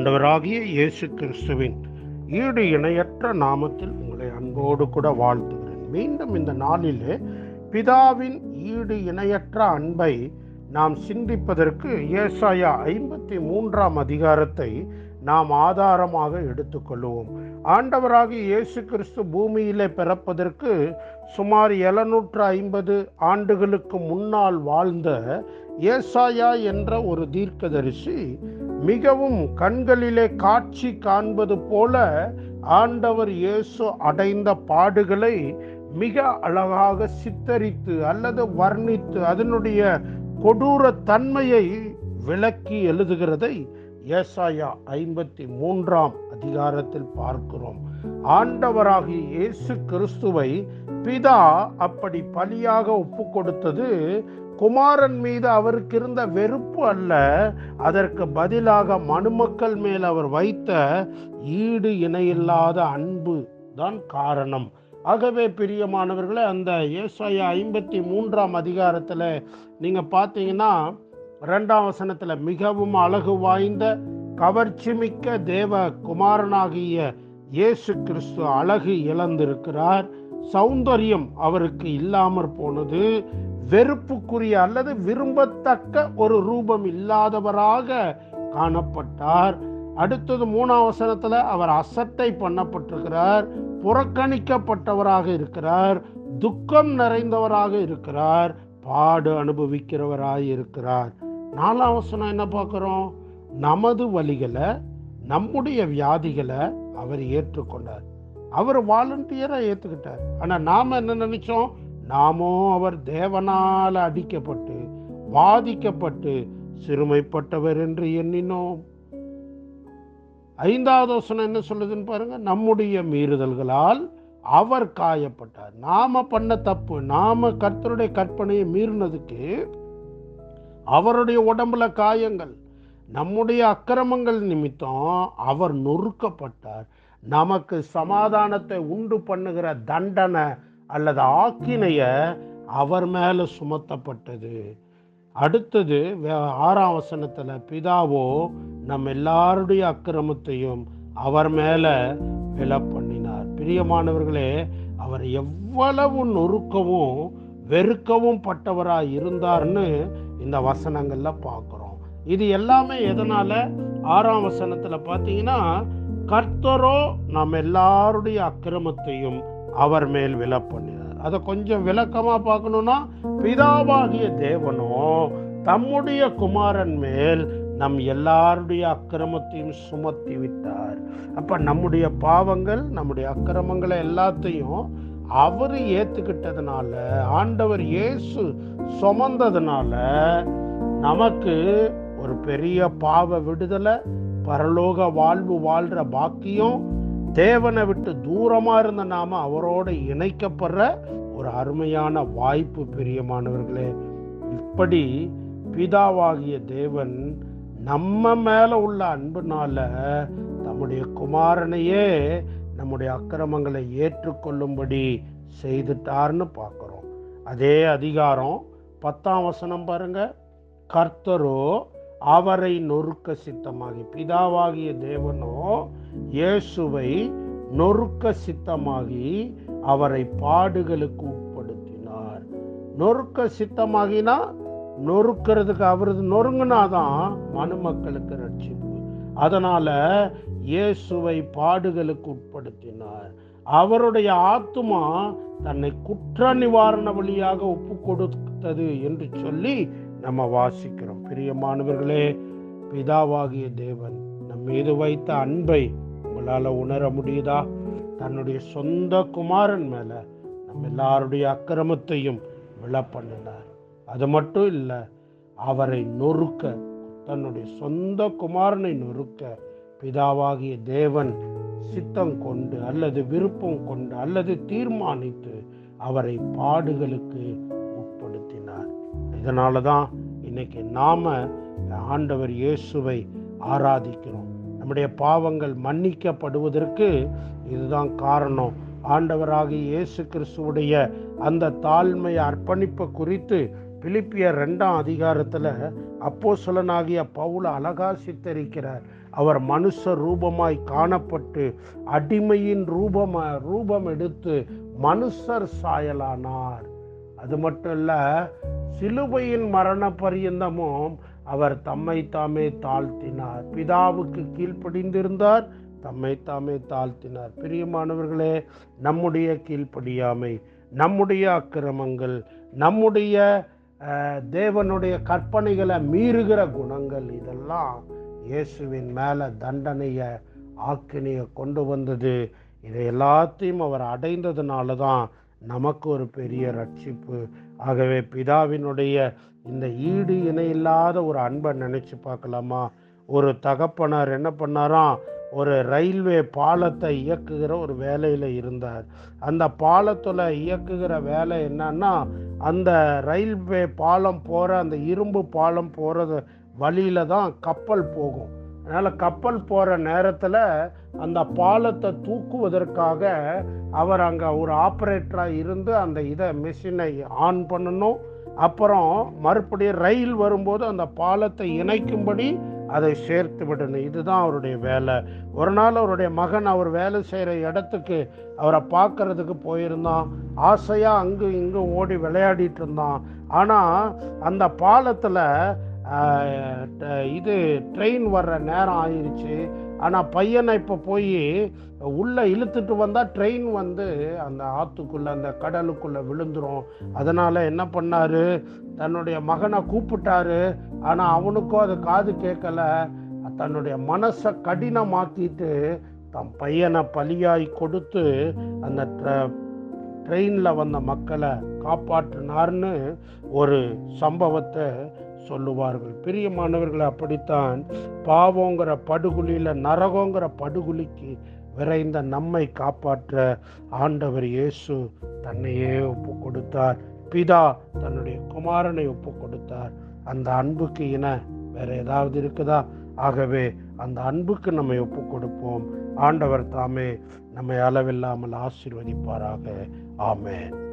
ஆண்டவராகிய இயேசு கிறிஸ்துவின் ஈடு இணையற்ற நாமத்தில் உங்களை அன்போடு கூட வாழ்த்துகிறேன். மீண்டும் இந்த நாளிலே பிதாவின் ஈடு இணையற்ற அன்பை நாம் சிந்திப்பதற்கு ஏசாயா ஐம்பத்தி மூன்றாம் அதிகாரத்தை நாம் ஆதாரமாக எடுத்துக்கொள்வோம். ஆண்டவராகி இயேசு கிறிஸ்து பூமியிலே பிறப்பதற்கு சுமார் எழுநூற்று ஐம்பது ஆண்டுகளுக்கு முன்னால் வாழ்ந்த ஏசாயா என்ற ஒரு தீர்க்கதரிசி மிகவும் கண்களிலே காட்சி காண்பது போல ஆண்டவர் இயேசு அடைந்த பாடுகளை மிக அழகாக சித்தரித்து அல்லது வர்ணித்து அதனுடைய கொடூர தன்மையை விளக்கி எழுதுகிறதை ஏசாயா ஐம்பத்தி மூன்றாம் அதிகாரத்தில் பார்க்கிறோம். ஆண்டவராகிய இயேசு கிறிஸ்துவை பிதா அப்படி பலியாக ஒப்பு கொடுத்தது குமாரன் மீது அவருக்கு இருந்த வெறுப்பு அல்ல. அதற்கு பதிலாக மனுமக்கள் மேல் அவர் வைத்த ஈடு இணையில்லாத அன்பு தான் காரணம். ஆகவே பிரியமானவர்களே அந்த ஏசாயா ஐம்பத்தி மூன்றாம் அதிகாரத்தில் நீங்கள் பார்த்தீங்கன்னா இரண்டாம் வசனத்தில் மிகவும் அழகு வாய்ந்த கவர்ச்சிமிக்க தேவ குமாரனாகிய இயேசு கிறிஸ்து அழகு இழந்திருக்கிறார். சௌந்தரியம் அவருக்கு இல்லாமற் போனது. வெறுப்புக்குரிய அல்லது விரும்பத்தக்க ஒரு ரூபம் இல்லாதவராக காணப்பட்டார். அடுத்தது மூணாம் வசனத்தில் அவர் அசட்டை பண்ணப்பட்டிருக்கிறார். புறக்கணிக்கப்பட்டவராக இருக்கிறார். துக்கம் நிறைந்தவராக இருக்கிறார். பாடு அனுபவிக்கிறவராக இருக்கிறார் நாலாம் வசனம் என்ன பார்க்குறோம்? நமது வழிகளை நம்முடைய வியாதிகளை அவர் ஏற்றுக்கொண்டார். அவர் வாலண்டியராக ஏற்றுக்கிட்டார் ஆனால் நாம் என்ன நினைச்சோம்? நாமும் அவர் தேவனால் அடிக்கப்பட்டு வாதிக்கப்பட்டு சிறுமைப்பட்டவர் என்று எண்ணினோம். ஐந்தாவது வசனம் என்ன சொல்லுதுன்னு பாருங்க. நம்முடைய மீறுதல்களால் அவர் காயப்பட்டார். நாம பண்ண தப்பு நாம கர்த்தருடைய கற்பனையை மீறினதுக்கு அவருடைய உடம்புல காயங்கள் நம்முடைய அக்கிரமங்கள் நிமித்தம் அவர் நொறுக்கப்பட்டார். நமக்கு சமாதானத்தை உண்டு பண்ணுகிற தண்டனை அல்லது ஆக்கினைய அவர் மேல சுமத்தப்பட்டது. அடுத்தது ஆறாம் வசனத்துல பிதாவோ நம்ம எல்லாருடைய அக்கிரமத்தையும் அவர் மேல வில பண்ணினார் பிரியமானவர்களே அவர் எவ்வளவு நொறுக்கவும் வெறுக்கவும் பட்டவராக இருந்தார்னு இந்த வசனங்களில் பார்க்குறோம். இது எல்லாமே எதனால்? ஆறாம் வசனத்தில் பார்த்தீங்கன்னா கர்த்தரோ நம்ம எல்லாருடைய அக்கிரமத்தையும் அவர் மேல் வில பண்ணினார். அதை கொஞ்சம் விளக்கமாக பார்க்கணும்னா பிதாவாகிய தேவனோ தம்முடைய குமாரன் மேல் நம் எல்லாருடைய அக்கிரமத்தையும் சுமத்தி விட்டார் அப்போ நம்முடைய பாவங்கள் நம்முடைய அக்கிரமங்களை எல்லாத்தையும் அவர் ஏத்துக்கிட்டதுனால ஆண்டவர் இயேசு சுமந்ததுனால நமக்கு ஒரு பெரிய பாவ விடுதலை பரலோக வாழ்வு வாழ்ற பாக்கியம் தேவனை விட்டு தூரமாக இருந்த நாம அவரோட இணைக்கப்படுற ஒரு அருமையான வாய்ப்பு பிரியமானவர்களே. இப்படி பிதாவாகிய தேவன் நம்ம மேல உள்ள அன்புனால தம்முடைய குமாரனையே நம்முடைய அக்கிரமங்களை ஏற்றுக்கொள்ளும்படி செய்துட்டார்னு பார்க்குறோம். அதே அதிகாரம் பத்தாம் வசனம் பாருங்க. கர்த்தரோ அவரை நொறுக்க சித்தமாகி பிதாவாகிய தேவனோ இயேசுவை நொறுக்க சித்தமாகி அவரை பாடுகளுக்கு உட்படுத்தினார். நொறுக்க சித்தமாகினா நொறுக்கிறதுக்கு அவரது நொறுங்கினாதான் மனுமக்களுக்கு ரட்சிப்பு அதனால இயேசுவை பாடுகளுக்கு உட்படுத்தினார். அவருடைய ஆத்துமா தன்னை குற்ற நிவாரண வழியாக ஒப்பு கொடுத்தது என்று சொல்லி நம்ம வாசிக்கிறோம். பிரியமானவர்களே பிதாவாகிய தேவன் நம் மீது வைத்த அன்பை உங்களால் உணர முடியுதா? தன்னுடைய சொந்த குமாரன் மேல நம்ம எல்லாருடைய அக்கிரமத்தையும் விழ பண்ணினார் அது மட்டும் இல்லை அவரை நொறுக்க தன்னுடைய சொந்த குமாரனை நொறுக்க பிதாவாகிய தேவன் சித்தம் கொண்டு அல்லது விருப்பம் கொண்டு அல்லது தீர்மானித்து அவரை பாடுகளுக்கு உட்படுத்தினார். இதனால தான் இன்னைக்கு நாம ஆண்டவர் இயேசுவை ஆராதிக்கிறோம். நம்முடைய பாவங்கள் மன்னிக்கப்படுவதற்கு இதுதான் காரணம். ஆண்டவராகிய இயேசு கிறிஸ்துவுடைய அந்த தாழ்மை அர்ப்பணிப்பை குறித்து பிலிப்பிய ரெண்டாம் அதிகாரத்தில் அப்போ சொல்லனாகிய பவுல அழகா சித்தரிக்கிறார். அவர் மனுஷ ரூபமாய் காணப்பட்டு அடிமையின் ரூபம ரூபம் எடுத்து மனுஷர் சாயலானார். அது மட்டும் இல்ல சிலுவையின் மரண பரியந்தமும் அவர் தம்மை தாமே தாழ்த்தினார். பிதாவுக்கு கீழ்ப்படிந்திருந்தார் தம்மை தாமே தாழ்த்தினார். பிரியமானவர்களே நம்முடைய கீழ்ப்படியாமை நம்முடைய அக்கிரமங்கள் நம்முடைய தேவனுடைய கற்பனைகளை மீறுகிற குணங்கள் இதெல்லாம் இயேசுவின் மேலே தண்டனையை ஆக்கினியை கொண்டு வந்தது. இதை எல்லாத்தையும் அவர் அடைந்ததுனால தான் நமக்கு ஒரு பெரிய ரட்சிப்பு. ஆகவே பிதாவினுடைய இந்த ஈடு இணையில்லாத ஒரு அன்பை நினச்சி பார்க்கலாமா? ஒரு தகப்பனார் என்ன பண்ணாராம் ஒரு ரயில்வே பாலத்தை இயக்குகிற ஒரு வேலையில் இருந்தார். அந்த பாலத்தில் இயக்குகிற வேலை என்னன்னா அந்த ரயில்வே பாலம் போகிற அந்த இரும்பு பாலம் போகிறது வழியில் தான் கப்பல் போகும். அதனால் கப்பல் போகிற நேரத்தில் அந்த பாலத்தை தூக்குவதற்காக அவர் அங்கே ஒரு ஆப்ரேட்டராக இருந்து அந்த இதை மிஷினை ஆன் பண்ணணும். அப்புறம் மறுபடியும் ரயில் வரும்போது அந்த பாலத்தை இணைக்கும்படி அதை சேர்த்து விடணும். இதுதான் அவருடைய வேலை. ஒரு நாள் அவருடைய மகன் அவர் வேலை செய்கிற இடத்துக்கு அவரை பார்க்கறதுக்கு போயிருந்தான். ஆசையாக அங்கு இங்கு ஓடி விளையாடிட்டு இருந்தான். ஆனால் அந்த பாலத்தில் இது ட்ரெயின் வர்ற நேரம் ஆயிடுச்சு ஆனால் பையனை இப்போ போய் உள்ளே இழுத்துட்டு வந்தால் ட்ரெயின் வந்து அந்த ஆற்றுக்குள்ளே அந்த கடலுக்குள்ளே விழுந்துரும். அதனால் என்ன பண்ணார்? தன்னுடைய மகனை கூப்பிட்டாரு. ஆனால் அவனுக்கும் அது காது கேட்கல. தன்னுடைய மனசை கடினமாக்கிட்டு தன் பையனை பலியாய் கொடுத்து அந்த ட்ரெயினில் வந்த மக்களை காப்பாற்றினார்னு ஒரு சம்பவத்தை சொல்லுவார்கள். பிரியமானவர்கள் அப்படித்தான் பாவங்கிற படுகுழியில் நரகங்கிற படுகுழிக்கு விரைந்த நம்மை காப்பாற்ற ஆண்டவர் இயேசு தன்னையே ஒப்பு கொடுத்தார் பிதா தன்னுடைய குமாரனை ஒப்பு கொடுத்தார் அந்த அன்புக்கு இன வேற ஏதாவது இருக்குதா? ஆகவே அந்த அன்புக்கு நம்மை ஒப்பு கொடுப்போம் ஆண்டவர் தாமே நம்மை அளவில்லாமல் ஆசீர்வதிப்பாராக. ஆமேன்.